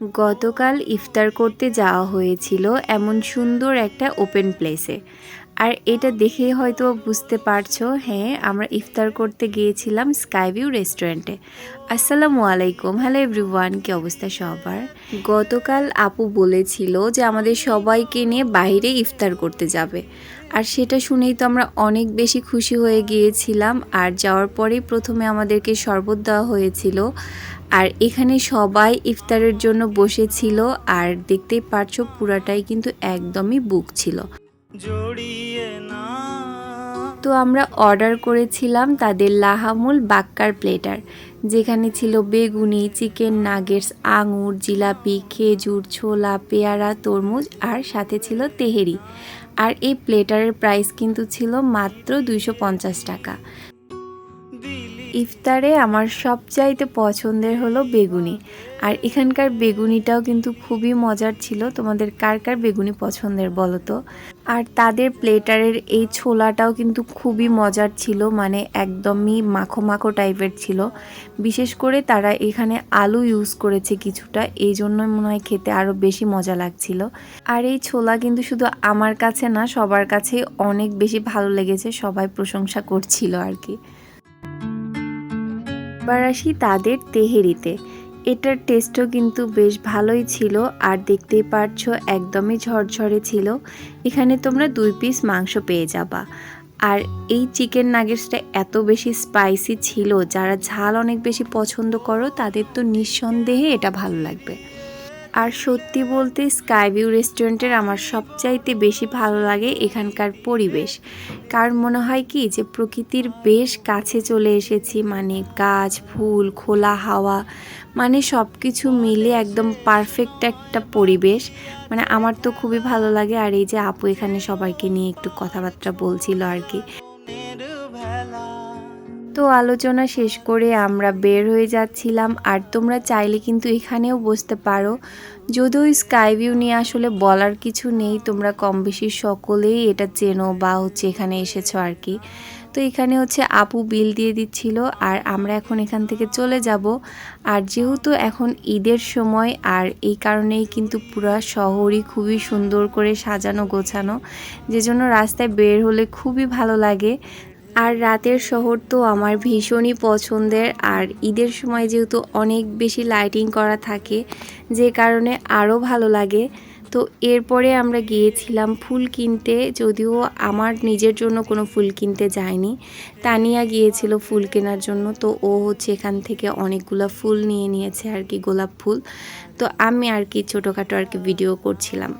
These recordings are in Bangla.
গতকাল ইফতার করতে যাওয়া হয়েছিল এমন সুন্দর একটা ওপেন প্লেসে। আর এটা দেখে হয়তো বুঝতে পারছ হ্যাঁ আমরা ইফতার করতে গিয়েছিলাম স্কাইভিউ রেস্টুরেন্টে আসসালামু আলাইকুম, হ্যালো এভরিওয়ান, কি অবস্থা সবার? গতকাল আপু বলেছিল যে আমাদের সবাইকে নিয়ে বাইরে ইফতার করতে যাবে। আর সেটা শুনেই তো আমরা অনেক বেশি খুশি হয়ে গিয়েছিলাম, আর যাওয়ার পরেই প্রথমে আমাদেরকে শরবত দেওয়া হয়েছিল। আর এখানে সবাই ইফতারের জন্য বসেছিল, আর দেখতেই পারছ পুরাটাই কিন্তু একদমই বুক ছিল। জড়িয়ে না। তো আমরা অর্ডার করেছিলাম তাদের লাহামুল বাক্কার প্লেটার যেখানে ছিল বেগুনি চিকেন নাগেটস আঙুর জিলাপি খেজুর ছোলা পেয়ারা তরমুজ আর সাথে ছিল তেহেরি। আর এই প্লেটারের প্রাইস কিন্তু ছিল মাত্র দুইশো পঞ্চাশ টাকা। ইফতারে আমার সবচাইতে পছন্দের হলো বেগুনি। আর এখানকার বেগুনিটাও কিন্তু খুবই মজার ছিল। তোমাদের কার কার বেগুনি পছন্দের বলো তো? আর তাদের প্লেটারের এই ছোলাটাও কিন্তু খুবই মজার ছিল মানে একদমই মাখো মাখো টাইপের ছিল। বিশেষ করে তারা এখানে আলু ইউজ করেছে কিছুটা, এই জন্য মনে হয় খেতে আরও বেশি মজা লাগছিল। আর এই ছোলা কিন্তু শুধু আমার কাছে না, সবার কাছে অনেক বেশি ভালো লেগেছে, সবাই প্রশংসা করছিল আর কি। এবার আসি তাদের তেহেরিতে। এটার টেস্টও কিন্তু বেশ ভালোই ছিল আর দেখতেই পারছ একদমই ঝরঝরে ছিল। এখানে তোমরা দুই পিস মাংস পেয়ে যাবা। আর এই চিকেন নাগেটসটা এত বেশি স্পাইসি ছিল, যারা ঝাল অনেক বেশি পছন্দ করো তাদের তো নিঃসন্দেহে এটা ভালো লাগবে। আর সত্যি বলতে স্কাইভিউ রেস্টুরেন্টের আমার সবচাইতে বেশি ভালো লাগে এখানকার পরিবেশ। কারণ মনে হয় কি যে প্রকৃতির বেশ কাছে চলে এসেছি মানে গাছ, ফুল, খোলা হাওয়া মানে সব কিছু মিলে একদম পারফেক্ট একটা পরিবেশ। মানে আমার তো খুবই ভালো লাগে আর এই যে আপু এখানে সবাইকে নিয়ে একটু কথাবার্তা বলছিল আর কি। তো আলোচনা শেষ করে আমরা বের হয়ে যাচ্ছিলাম। আর তোমরা চাইলে কিন্তু এখানেও বসতে পারো। যদিও স্কাই ভিউ নিয়ে আসলে বলার কিছু নেই, তোমরা কম বেশি সকলেই এটা চেনো বা হচ্ছে এখানে এসেছ আর কি। তো এখানে হচ্ছে আপু বিল দিয়ে দিচ্ছিল আর আমরা এখন এখান থেকে চলে যাব। আর যেহেতু এখন ঈদের সময় আর এই কারণেই কিন্তু পুরা শহরই খুবই সুন্দর করে সাজানো গোছানো যে জন্য রাস্তায় বের হলে খুবই ভালো লাগে। আর রাতের শহর তো আমার ভীষণই পছন্দের। আর ঈদের সময় যেহেতু অনেক বেশি লাইটিং করা থাকে, যে কারণে আরও ভালো লাগে। তো এরপরে আমরা গিয়েছিলাম ফুল কিনতে, যদিও আমার নিজের জন্য কোনো ফুল কিনতে যায়নি। তানিয়া গিয়েছিল ফুল কেনার জন্য, তো ও হচ্ছে এখান থেকে অনেকগুলো ফুল নিয়ে নিয়েছে আর কি, গোলাপ ফুল। তো আমি আর কি ছোটোখাটো আর কি ভিডিও করছিলাম।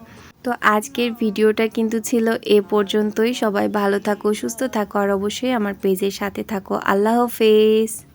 তো আজকের ভিডিওটা কিন্তু ছিল এ পর্যন্তই। সবাই ভালো থাকো, সুস্থ থাকো, আর অবশ্যই আমার পেজের সাথে থাকো। আল্লাহ হাফেজ।